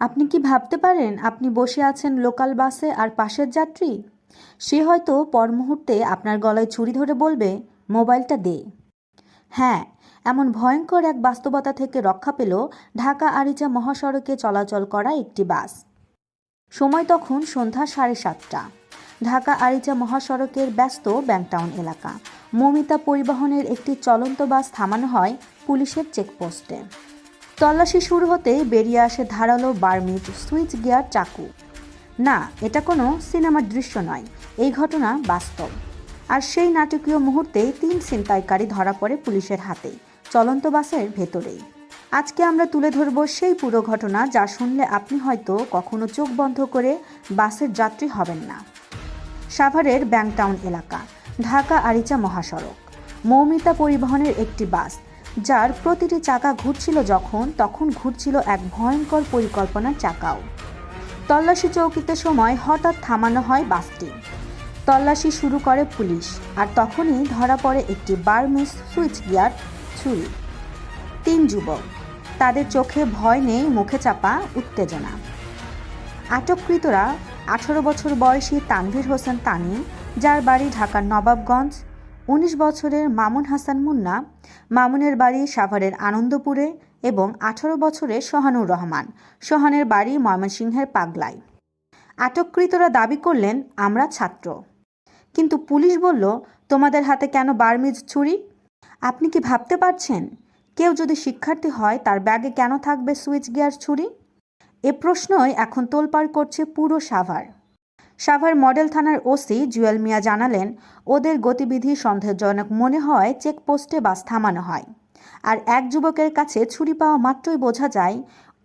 আপনি কি ভাবতে পারেন আপনি বসে আছেন লোকাল বাসে আর পাশের যাত্রী? সে হয়তো পর মুহূর্তে আপনার গলায় ছুরি ধরে বলবে, মোবাইলটা দে। হ্যাঁ এমন ভয়ঙ্কর এক বাস্তবতা থেকে রক্ষা পেল ঢাকা আরিচা মহাসড়কে চলাচল করা একটি বাস। সময় তখন সন্ধ্যা সাড়ে সাতটা। ঢাকা আরিচা মহাসড়কের ব্যস্ত ব্যাংটাউন এলাকা। মমিতা পরিবহনের একটি চলন্ত বাস থামানো হয় পুলিশের চেকপোস্টে। তল্লাশি শুরু হতেই বেরিয়ে আসে ধারালো বার্মিট সুইচ গিয়ার চাকু। না, এটা কোনো সিনেমার দৃশ্য নয়, এই ঘটনা বাস্তব। আর সেই নাটকীয় মুহূর্তেই তিন ছিনতাইকারী ধরা পড়ে পুলিশের হাতে, চলন্ত বাসের ভেতরেই। আজকে আমরা তুলে ধরব সেই পুরো ঘটনা যা শুনলে আপনি হয়তো কখনো চোখ বন্ধ করে বাসের যাত্রী হবেন না। সাভারের ব্যাংটাউন এলাকা ঢাকা আরিচা মহাসড়ক, মৌমিতা পরিবহনের একটি বাস যার প্রতিটি চাকা ঘুরছিল যখন, তখন ঘুরছিল এক ভয়ঙ্কর পরিকল্পনার চাকাও। তল্লাশি চৌকিতে সময় হঠাৎ থামানো হয় বাসটি। তল্লাশি শুরু করে পুলিশ, আর তখনই ধরা পড়ে একটি বার্মিস সুইচ গিয়ার ছুরি। তিন যুবক, তাদের চোখে ভয় নেই, মুখে চাপা, উত্তেজনা। আটককৃতরা আঠারো বছর বয়সী তানভীর হোসেন তানি, যার বাড়ি ঢাকার নবাবগঞ্জ উনিশ বছরের মামুন হাসান মুন্না, মামুনের বাড়ি সাভারের আনন্দপুরে এবং আঠারো বছরের সোহানুর রহমান। সোহানের বাড়ি ময়মনসিংহের পাগলায়। আটককৃতরা দাবি করলেন, আমরা ছাত্র। কিন্তু পুলিশ বলল, তোমাদের হাতে কেন বার্মিজ ছুরি? আপনি কি ভাবতে পারছেন? কেউ যদি শিক্ষার্থী হয়, তার ব্যাগে কেন থাকবে সুইচ গিয়ার ছুরি? এ প্রশ্নই এখন তোলপাড় করছে পুরো সাভার। সাভার মডেল থানার ওসি জুয়েল মিয়া জানালেন, ওদের গতিবিধি সন্দেহজনক মনে হয় চেকপোস্টে বাস থামানো হয়। আর এক যুবকের কাছে ছুরি পাওয়া মাত্রই বোঝা যায়,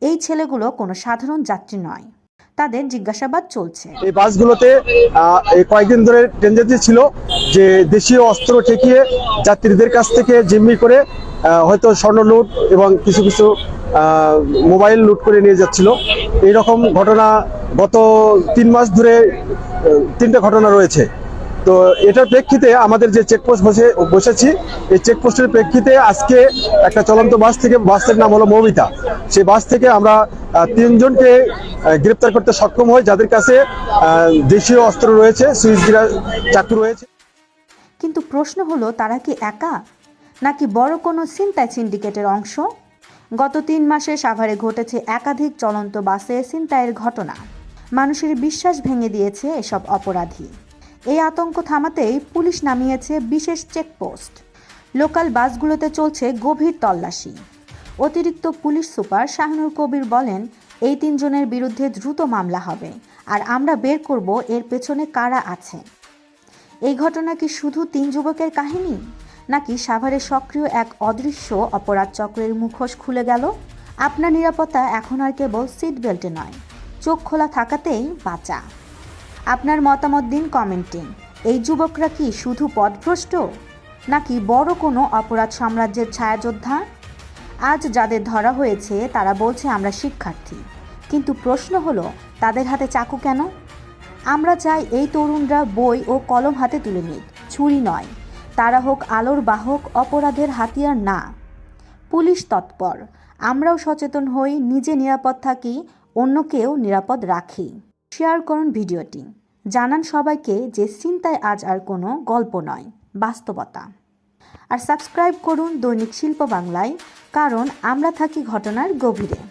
এই ছেলেগুলো কোনো সাধারণ যাত্রী নয়। তাদের জিজ্ঞাসাবাদ চলছে। এই বাসগুলোতে কয়েকদিন ধরে টেন্ডেন্সি ছিল যে দেশীয় অস্ত্র ঠেকিয়ে যাত্রীদের কাছ থেকে জিম্মি করে হয়তো স্বর্ণ লুট এবং কিছু কিছু মোবাইল লুট করে নিয়ে যাচ্ছিল। এইরকম ঘটনা গত তিন মাস ধরে তিনটে ঘটনা রয়েছে। তো এটার প্রেক্ষিতে আমাদের যে চেকপোস্ট বসে, বসেছি, এই চেকপোস্টের প্রেক্ষিতে আজকে একটা চলন্ত বাস থেকে, বাসের নাম হলো মৌমিতা। সেই বাস থেকে আমরা তিনজনকে গ্রেপ্তার করতে সক্ষম হই, যাদের কাছে দেশীয় অস্ত্র রয়েছে সুইচ চাকু রয়েছে। কিন্তু প্রশ্ন হলো, তারা কি একা? নাকি বড় কোনো ছিনতাই সিন্ডিকেটের অংশ? গত তিন মাসে সাভারে ঘটেছে একাধিক চলন্ত বাসে ছিনতাইয়ের ঘটনা। মানুষের বিশ্বাস ভেঙে দিয়েছে এসব অপরাধী। এই আতঙ্ক থামাতেই পুলিশ নামিয়েছে বিশেষ চেকপোস্ট। লোকাল বাসগুলোতে চলছে গভীর তল্লাশি। অতিরিক্ত পুলিশ সুপার শাহনুর কবির বলেন, এই তিনজনের বিরুদ্ধে দ্রুত মামলা হবে আর আমরা বের করব এর পেছনে কারা আছে এই ঘটনা কি শুধু তিন যুবকের কাহিনী? নাকি সাভারে সক্রিয় এক অদৃশ্য অপরাধ চক্রের মুখোশ খুলে গেল? আপনার নিরাপত্তা এখন আর কেবল সিট বেল্টে নয়, চোখ খোলা থাকাতেই বাঁচা। আপনার মতামত দিন কমেন্টিং। এই যুবকরা কি শুধু পথভ্রষ্ট নাকি বড় কোনো অপরাধ সাম্রাজ্যের ছায়াযোদ্ধা? আজ যাদের ধরা হয়েছে, তারা বলছে আমরা শিক্ষার্থী। কিন্তু প্রশ্ন হলো, তাদের হাতে চাকু কেন? আমরা চাই এই তরুণরা বই ও কলম হাতে তুলে নিক, ছুরি নয়। তারা হোক আলোর বাহক, অপরাধের হাতিয়ার না। পুলিশ তৎপর। আমরাও সচেতন হই, নিজে নিরাপদ থাকি, অন্যকেও নিরাপদ রাখি। শেয়ার করুন ভিডিওটি। জানান সবাইকে যে চিন্তায় আজ আর কোনো গল্প নয়, বাস্তবতা। আর সাবস্ক্রাইব করুন দৈনিক শিল্প বাংলায়, কারণ আমরা থাকি ঘটনার গভীরে।